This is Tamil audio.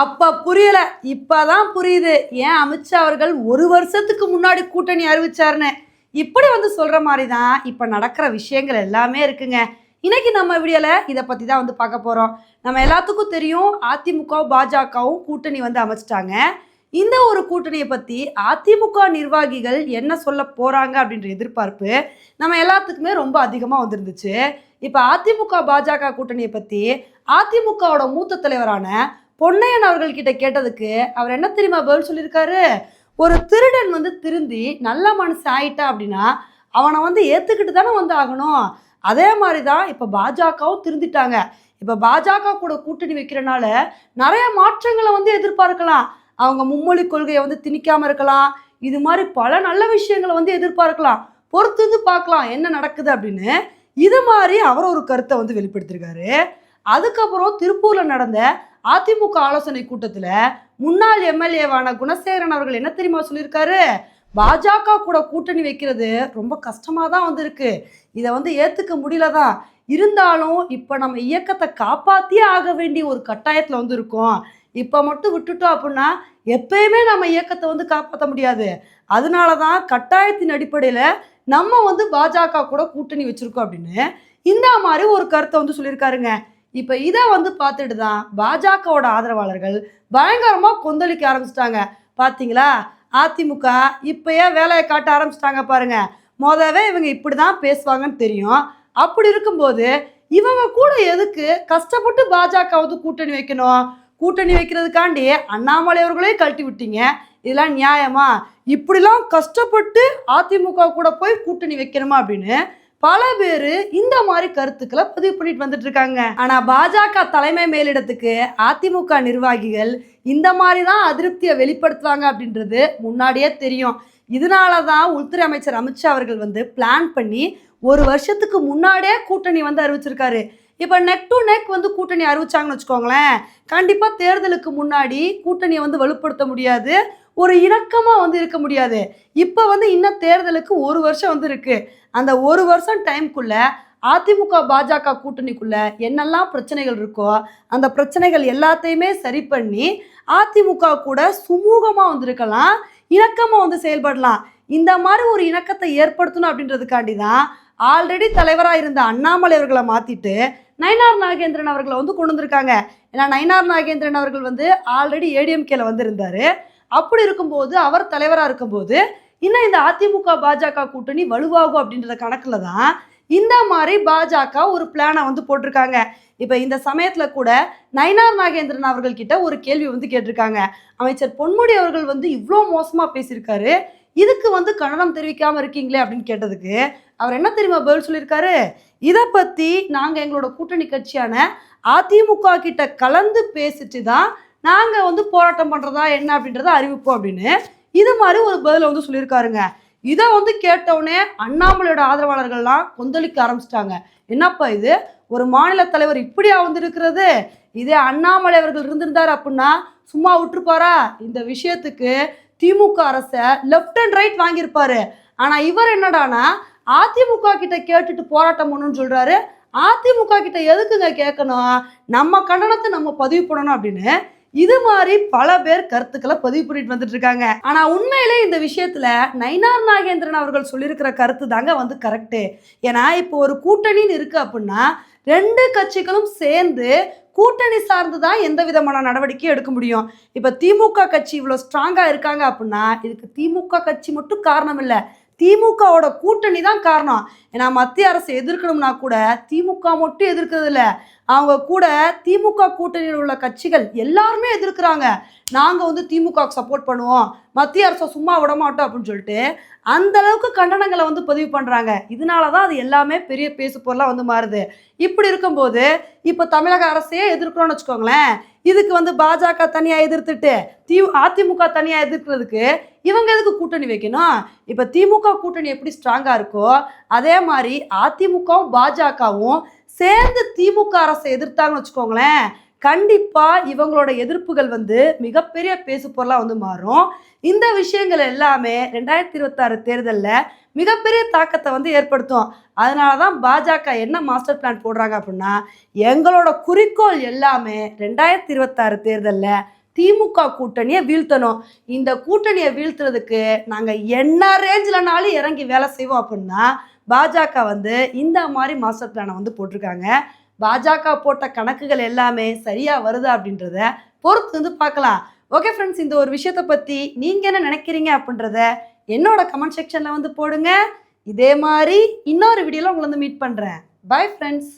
அப்ப புரியல. இப்பதான் புரியுது. ஏன் அமித்ஷா அவர்கள் ஒரு வருஷத்துக்கு முன்னாடி கூட்டணி அறிவிச்சாருன்னு. இப்படி வந்து சொல்கிற மாதிரி தான் இப்போ நடக்கிற விஷயங்கள் எல்லாமே இருக்குங்க. இன்றைக்கி நம்ம வீடியோவில் இதை பற்றி தான் வந்து பார்க்க போகிறோம் நம்ம எல்லாத்துக்கும் தெரியும் அதிமுகவும் பாஜகவும் கூட்டணி வந்து அமைச்சிட்டாங்க. இந்த ஒரு கூட்டணியை பற்றி அதிமுக நிர்வாகிகள் என்ன சொல்ல போகிறாங்க அப்படின்ற எதிர்பார்ப்பு நம்ம எல்லாத்துக்குமே ரொம்ப அதிகமாக வந்துருந்துச்சு. இப்போ அதிமுக பாஜக கூட்டணியை பற்றி அதிமுகவோட மூத்த தலைவரான பொன்னையன் அவர்கள் கிட்ட கேட்டதுக்கு அவர் என்ன தெரியுமா பதில் சொல்லியிருக்காரு? ஒரு திருடன் வந்து திருந்தி நல்ல மனசு ஆயிட்டா அப்படின்னா அவனை வந்து ஏற்றுக்கிட்டு தானே வந்து ஆகணும். அதே மாதிரி தான் இப்போ பாஜகவும் திருந்திட்டாங்க. இப்போ பாஜக கூட கூட்டணி வைக்கிறனால நிறைய மாற்றங்களை வந்து எதிர்பார்க்கலாம். அவங்க மும்மொழி கொள்கையை வந்து திணிக்காமல் இருக்கலாம். இது மாதிரி பல நல்ல விஷயங்களை வந்து எதிர்பார்க்கலாம். பொறுத்து வந்து பார்க்கலாம் என்ன நடக்குது அப்படின்னு. இது மாதிரி அவர் ஒரு கருத்தை வந்து வெளிப்படுத்தியிருக்காரு அதுக்கப்புறம் திருப்பூரில் நடந்த அதிமுக ஆலோசனை கூட்டத்தில் முன்னாள் எம்எல்ஏவான குணசேகரன் அவர்கள் என்ன தெரியுமா சொல்லியிருக்காரு? பாஜக கூட கூட்டணி வைக்கிறது ரொம்ப கஷ்டமாக தான் வந்திருக்கு. இதை வந்து ஏற்றுக்க முடியல தான் இருந்தாலும் இப்போ நம்ம இயக்கத்தை காப்பாற்றியே ஆக வேண்டிய ஒரு கட்டாயத்தில் வந்து இருக்கோம் இப்போ மட்டும் விட்டுட்டோம் அப்படின்னா எப்பயுமே நம்ம இயக்கத்தை வந்து காப்பாற்ற முடியாது. அதனால தான் கட்டாயத்தின் அடிப்படையில் நம்ம வந்து பாஜக கூட கூட்டணி வச்சுருக்கோம் அப்படின்னு இந்த மாதிரி ஒரு கருத்தை வந்து சொல்லியிருக்காருங்க. இப்போ இதை வந்து பார்த்துட்டு தான் பாஜகவோட ஆதரவாளர்கள் பயங்கரமாக கொந்தளிக்க ஆரம்பிச்சிட்டாங்க. பார்த்தீங்களா அதிமுக இப்பயே வேலையை காட்ட ஆரம்பிச்சிட்டாங்க பாருங்க. மொதவே இவங்க இப்படி தான் பேசுவாங்கன்னு தெரியும். அப்படி இருக்கும்போது இவங்க கூட எதுக்கு கஷ்டப்பட்டு பாஜக வந்து கூட்டணி வைக்கணும்? கூட்டணி வைக்கிறதுக்காண்டி அண்ணாமலை அவர்களே கழட்டி விட்டீங்க. இதெல்லாம் நியாயமா? இப்படிலாம் கஷ்டப்பட்டு அதிமுக கூட போய் கூட்டணி வைக்கணுமா அப்படின்னு பல பேர் இந்த மாதிரி கருத்துக்களை பதிவு பண்ணிட்டு வந்துட்டு இருக்காங்க. ஆனா பாஜக தலைமை மேலிடத்துக்கு அதிமுக நிர்வாகிகள் இந்த மாதிரி தான் அதிருப்தியை வெளிப்படுத்துவாங்க அப்படின்றது முன்னாடியே தெரியும். இதனால தான் உள்துறை அமைச்சர் அமித்ஷா அவர்கள் வந்து பிளான் பண்ணி ஒரு வருஷத்துக்கு முன்னாடியே கூட்டணி வந்து அறிவிச்சிருக்காரு. இப்போ நெக் டு நெக் வந்து கூட்டணி அறிவிச்சாங்கன்னு வச்சுக்கோங்களேன் கண்டிப்பாக தேர்தலுக்கு முன்னாடி கூட்டணியை வந்து வலுப்படுத்த முடியாது. ஒரு இணக்கமாக வந்து இருக்க முடியாது. இப்போ வந்து இன்னும் தேர்தலுக்கு ஒரு வருஷம் வந்து இருக்கு. அந்த ஒரு வருஷம் டைம்குள்ளே அதிமுக பாஜக கூட்டணிக்குள்ள என்னெல்லாம் பிரச்சனைகள் இருக்கோ அந்த பிரச்சனைகள் எல்லாத்தையுமே சரி பண்ணி அதிமுக கூட சுமூகமாக வந்திருக்கலாம் இணக்கமாக வந்து செயல்படலாம். இந்த மாதிரி ஒரு இணக்கத்தை ஏற்படுத்தணும் அப்படின்றதுக்காண்டி தான் ஆல்ரெடி தலைவராக இருந்த அண்ணாமலை அவர்களை மாற்றிட்டு நயினார் நாகேந்திரன் அவர்களை வந்து கொண்டு வந்திருக்காங்க. ஏன்னா நயினார் நாகேந்திரன் அவர்கள் வந்து ஆல்ரெடி ஏடிஎம்கேல வந்திருந்தாரு. அப்படி இருக்கும்போது அவர் தலைவராக இருக்கும்போது இன்னும் இந்த அதிமுக பாஜக கூட்டணி வலுவாகும் அப்படின்றத கணக்கில் தான் இந்த மாதிரி பாஜக ஒரு பிளானை வந்து போட்டிருக்காங்க. இப்போ இந்த சமயத்தில் கூட நயினார் நாகேந்திரன் அவர்கள்கிட்ட ஒரு கேள்வி வந்து கேட்டிருக்காங்க. அமைச்சர் பொன்முடி அவர்கள் வந்து இவ்வளோ மோசமாக பேசியிருக்காரு இதுக்கு வந்து கண்டனம் தெரிவிக்காமல் இருக்கீங்களே அப்படின்னு கேட்டதுக்கு அவர் என்ன தெரியுமா பதில் சொல்லியிருக்காரு? இதை பற்றி நாங்கள் எங்களோட கூட்டணி கட்சியான அதிமுக கிட்ட கலந்து பேசிட்டு தான் நாங்கள் வந்து போராட்டம் பண்ணுறதா என்ன அப்படின்றத அறிவிப்போம் அப்படின்னு இது மாதிரி ஒரு பதிலை வந்து சொல்லியிருக்காருங்க. இதை வந்து கேட்டவுடனே அண்ணாமலையோட ஆதரவாளர்கள்லாம் கொந்தளிக்க ஆரம்பிச்சிட்டாங்க. என்னப்பா இது? ஒரு மாநில தலைவர் இப்படியா வந்து இருக்கிறது இதே அண்ணாமலை அவர்கள் இருந்திருந்தார் அப்படின்னா சும்மா விட்டுருப்பாரா? இந்த விஷயத்துக்கு திமுக அரசை லெஃப்ட் அண்ட் ரைட் வாங்கியிருப்பாரு. ஆனா இவர் என்னடானா அதிமுக கிட்ட கேட்டுட்டு போராட்டம் பண்ணணும்னு சொல்றாரு. அதிமுக கிட்ட எதுக்குங்க கேட்கணும்? நம்ம கண்டனத்தை நம்ம பதிவு பண்ணணும் அப்படின்னு இது மாதிரி பல பேர் கருத்துக்களை பதிவு பண்ணிட்டு வந்துட்டு இருக்காங்க ஆனா உண்மையிலே இந்த விஷயத்துல நயினார் நாகேந்திரன் அவர்கள் சொல்லியிருக்கிற கருத்து தாங்க வந்து கரெக்டு ஏன்னா இப்போ ஒரு கூட்டணின்னு இருக்கு அப்படின்னா ரெண்டு கட்சிகளும் சேர்ந்து கூட்டணி சார்ந்து தான் எந்த விதமான நடவடிக்கையும் எடுக்க முடியும். இப்போ திமுக கட்சி இவ்வளோ ஸ்ட்ராங்காக இருக்காங்க அப்படின்னா இதுக்கு திமுக கட்சி மட்டும் காரணம் இல்லை. திமுகவோட கூட்டணி தான் காரணம். ஏன்னா மத்திய அரசை எதிர்க்கணும்னா கூட திமுக மட்டும் எதிர்க்கிறது இல்லை. அவங்க கூட திமுக கூட்டணியில் உள்ள கட்சிகள் எல்லாருமே எதிர்க்கிறாங்க. நாங்கள் வந்து திமுக சப்போர்ட் பண்ணுவோம். மத்திய அரசை சும்மா விட மாட்டோம் அப்படின்னு சொல்லிட்டு அந்த அளவுக்கு கண்டனங்களை வந்து பதிவு பண்ணுறாங்க இதனால தான் அது எல்லாமே பெரிய பேசு பொருளாக வந்து மாறுது. இப்படி இருக்கும்போது இப்போ தமிழக அரசையே எதிர்க்கிறோன்னு வச்சுக்கோங்களேன். இதுக்கு வந்து பாஜக தனியாக எதிர்த்துட்டு தி அதிமுக தனியாக எதிர்க்கிறதுக்கு இவங்க எதுக்கு கூட்டணி வைக்கணும்? இப்போ திமுக கூட்டணி எப்படி ஸ்ட்ராங்காக இருக்கோ அதே மாதிரி அதிமுகவும் பாஜகவும் சேர்ந்து திமுக அரசை எதிர்த்தாங்கன்னு வச்சுக்கோங்களேன். கண்டிப்பாக இவங்களோட எதிர்ப்புகள் வந்து மிகப்பெரிய பேசு பொருளாக வந்து மாறும். இந்த விஷயங்கள் எல்லாமே ரெண்டாயிரத்தி இருபத்தாறு தேர்தலில் மிகப்பெரிய தாக்கத்தை வந்து ஏற்படுத்தும். அதனால தான் பாஜக என்ன மாஸ்டர் பிளான் போடுறாங்க அப்படின்னா எங்களோட குறிக்கோள் எல்லாமே ரெண்டாயிரத்தி இருபத்தாறு தேர்தலில் திமுக கூட்டணியை வீழ்த்தணும். இந்த கூட்டணியை வீழ்த்துறதுக்கு நாங்கள் என்ன ரேஞ்சில்னாலும் இறங்கி வேலை செய்வோம் அப்படின்னா பாஜக வந்து இந்த மாதிரி மாஸ்டர் பிளானை வந்து போட்டிருக்காங்க. பாஜக போட்ட கணக்குகள் எல்லாமே சரியாக வருதா அப்படின்றத பொறுத்து வந்து பார்க்கலாம். ஓகே ஃப்ரெண்ட்ஸ் இந்த ஒரு விஷயத்தை பற்றி நீங்கள் என்ன நினைக்கிறீங்க அப்படின்றத என்னோட கமெண்ட் செக்ஷனில் வந்து போடுங்க. இதே மாதிரி இன்னொரு வீடியோவில் உங்களை வந்து மீட் பண்ணுறேன் பை ஃப்ரெண்ட்ஸ்